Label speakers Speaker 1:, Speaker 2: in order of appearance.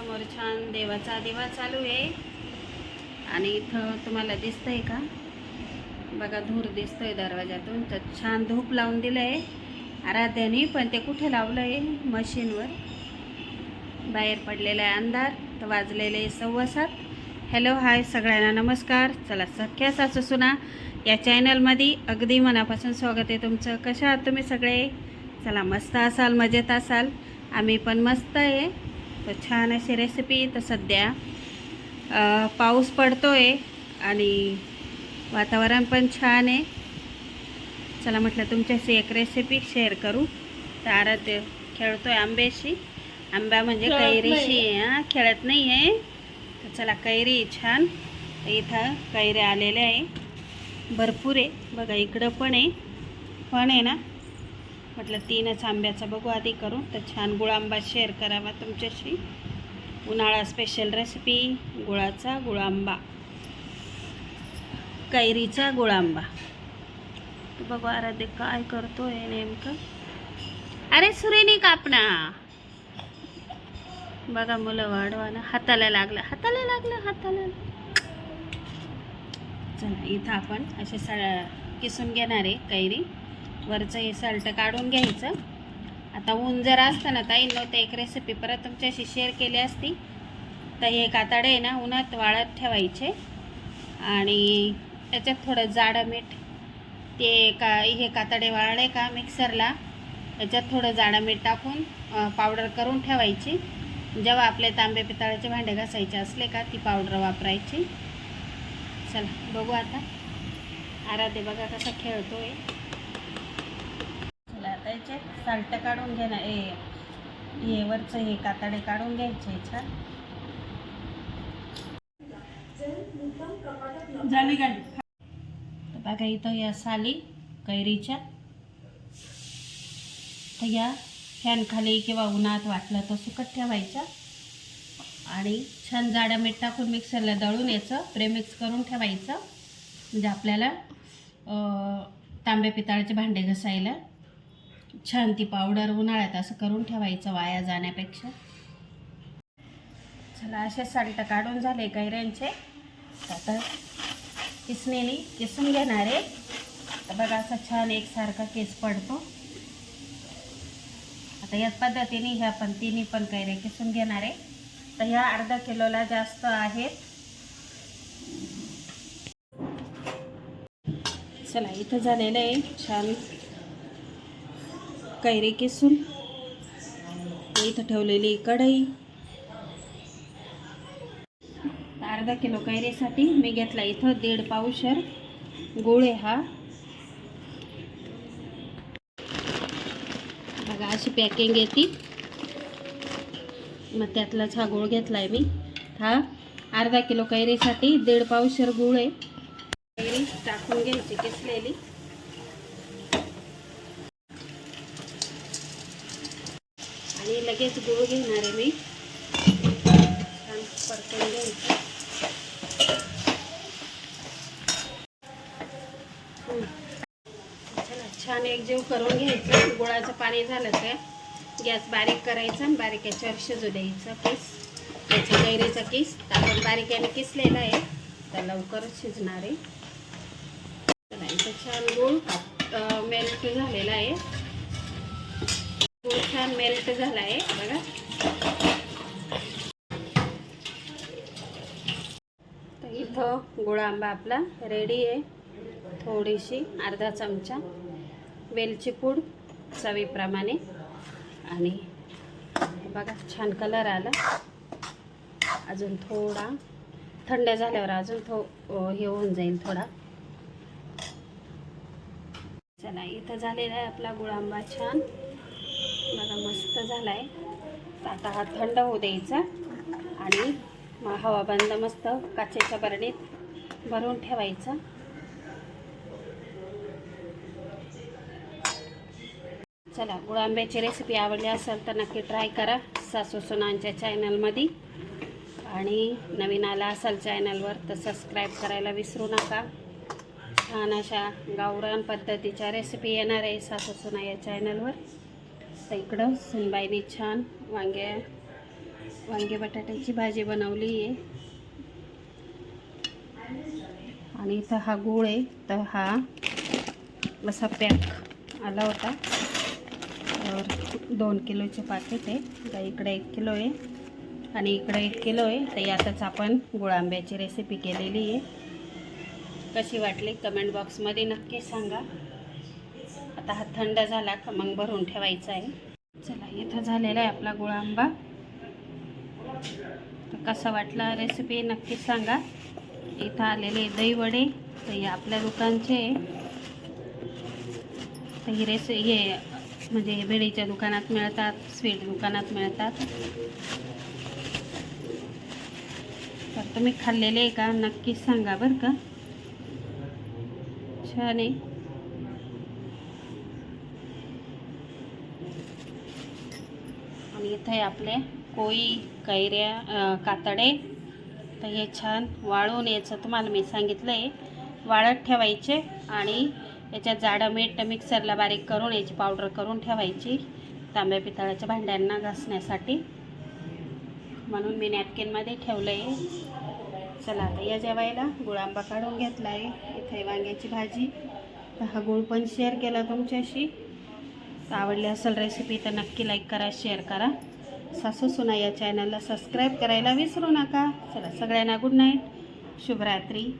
Speaker 1: समोर छान देवाचा दिवा चालू आहे. आणि इथं तुम्हाला दिसतंय का? बघा धूर दिसतोय दरवाजातून तर छान धूप लावून दिलं आहे आराध्याने पण ते कुठे लावलं आहे मशीनवर. बाहेर पडलेला आहे अंधार तर वाजलेले आहे सव्वा सात. हॅलो हाय सगळ्यांना नमस्कार. चला सख्या सासू सुना या चॅनलमध्ये अगदी मनापासून स्वागत आहे तुमचं. कशा आहात तुम्ही सगळे? चला मस्त असाल मजेत असाल. आम्ही पण मस्त आहे. तर छान अशी रेसिपी तर सध्या पाऊस पडतो आहे आणि वातावरण पण छान आहे. चला म्हटलं तुमच्याशी एक रेसिपी शेअर करू. तर आराध्य खेळतोय आंब्याशी. आंबा म्हणजे
Speaker 2: खेळत
Speaker 1: कैरीशी. आहे हा खेळत नाही आहे तर चला कैरी आहे छान. इथं कैऱ्या आलेल्या आहे. भरपूर आहे. बघा इकडं पण आहे. पण आहे ना म्हटलं तीनच आंब्याचा बघू आधी करू तर छान गुळांबा शेअर करावा तुमच्याशी. उन्हाळा स्पेशल रेसिपी गुळाचा गुळांबा कैरीचा गुळांबा तर बघू आराध्य काय करतोय नेमकं. अरे सुरेनी कापना बघा मुलं वाढवा ना हाताला लागलं. हाताला लागलं हाताला चला इथं आपण असे स किसून घेणार आहे कैरी. वरचं हे सल्ट काढून घ्यायचं. आता ऊन जर असतं ना ताई नव्हतं एक रेसिपी परत तुमच्याशी शेअर केली असती तर हे कातडे आहे ना उन्हात वाळत ठेवायचे. आणि त्याच्यात थोडं जाडं मीठ ते का हे कातडे वाळले का मिक्सरला त्याच्यात थोडं जाडं मीठ टाकून पावडर करून ठेवायची. जेव्हा आपले तांबे पितळाचे भांडे घासायचे असले का ती पावडर वापरायची. चला बघू आता. आराधे बघा कसा खेळतो आहे टाकायचे साल्ट काढून घेणार ए हे वरचं हे कातडे काढून घ्यायचे छान.
Speaker 2: झाली गाडी.
Speaker 1: बघा इथं या साली कैरीच्या. तर या फॅन खाली किंवा उन्हात वाटलं तर सुकट ठेवायच्या. आणि छान जाड्या मीठ टाकून मिक्सरला दळून याचं प्रेमिक्स करून ठेवायचं. म्हणजे आपल्याला तांबे पितळाचे भांडे घसायला. छान ती पावडर उन्हाळ्यात असं करून ठेवायचं वाया जाण्यापेक्षा. चला असे साल्ट काढून झाले कैऱ्यांचे. आता किसणीने किसून घेणार आहे. तर बघा असा छान एकसारखा केस पडतो. आता याच पद्धतीने ह्या पण तिन्ही पण कैऱ्या किसून घेणार आहे. तर ह्या अर्धा किलोला जास्त आहेत. चला इथं झालेलं आहे छान कैरे किसून इथं ठेवलेली कढई. अर्धा किलो कैरीसाठी मी घेतला इथं दीड पावशर गुळ आहे हा. बघा अशी पॅकिंग येते. मग त्यातलाच हा गुळ घेतला आहे मी. हा अर्धा किलो कैरीसाठी दीड पावशर गुळ आहे. कैरी टाकून घ्यायची किसलेली. आणि लगेच गुळ घेणार आहे मी. छान परतून घ्यायचं छान एकजीव करून घ्यायचं. गुळाचं पाणी झालं का गॅस बारीक करायचा आणि बारीक याच्यावर शिजू द्यायचं किस त्याचा कैरीचा किस आपण बारीक याने किसलेला आहे. तर लवकरच शिजणार आहे. छान गुळ मेल्ट झालेला आहे. छान मेल्ट झाला आहे बघा. तर इथं गुळ आंबा आपला रेडी आहे. थोडीशी अर्धा चमचा वेलची पूड चवीप्रमाणे. आणि बघा छान कलर आला. अजून थोडा थंड झाल्यावर अजून थो हे होऊन जाईल थोडा. चला इथं झालेला आहे आपला गुळांबा छान. बघा मस्त झाला आहे आता हा थंड होऊ द्यायचा. आणि मग हवा बंद मस्त काचेच्या बरणीत भरून ठेवायचा. चला गुळांब्याची रेसिपी आवडली असेल तर नक्की ट्राय करा सासू सुनांच्या चॅनलमध्ये आणि नवीन आला असाल चॅनलवर तर सबस्क्राईब करायला विसरू नका. छान अशा गावरान पद्धतीच्या रेसिपी येणार आहे सासू सुना या चॅनलवर तर इकडं. सुनबाईने छान वांग्या वांगे बटाट्याची भाजी बनवली आहे. आणि इथं हा गूळ आहे. तर हा असा पॅक आला होता. तर दोन किलोचे पाकिट आहे. तर इकडे एक किलो आहे. आणि इकडे एक किलो आहे. तर यातच आपण गुळ आंब्याची रेसिपी केलेली आहे. कशी वाटली? कमेंट बॉक्समध्ये नक्की सांगा. आता हा थंड झाला का मग भरून ठेवायचा आहे. चला इथं झालेला आहे आपला गुळ आंबा. तर कसा वाटला रेसिपी नक्की सांगा. इथं आलेले दहीवडे तर हे आपल्या दुकानचे आहे. तर ही रेसि हे म्हणजे भेडीच्या दुकानात मिळतात स्वीट दुकानात मिळतात. तर तुम्ही खाल्लेले आहे का? नक्कीच सांगा बरं का. छान आहे. आणि इथे आपले कोळी कैऱ्या कातडे. तर हे छान वाळून याचं तुम्हाला मी सांगितलं आहे वाळत ठेवायचे आणि याच्यात जाडं मीठ मिक्सरला बारीक करून याची पावडर करून ठेवायची. तांब्या पितळाच्या भांड्यांना घासण्यासाठी. म्हणून मी नॅपकिनमध्ये ठेवलं आहे चला आता या जेवायला. गुळांबा काढून घेतला आहे इथे वांग्याची भाजी. तर हा गुळ पण शेअर केला तुमच्याशी. आवडली असेल रेसिपी तर नक्की लाईक करा शेअर करा. सासू सुना या चॅनलला सबस्क्राईब करायला विसरू नका. चला सगळ्यांना गुड नाईट शुभरात्री.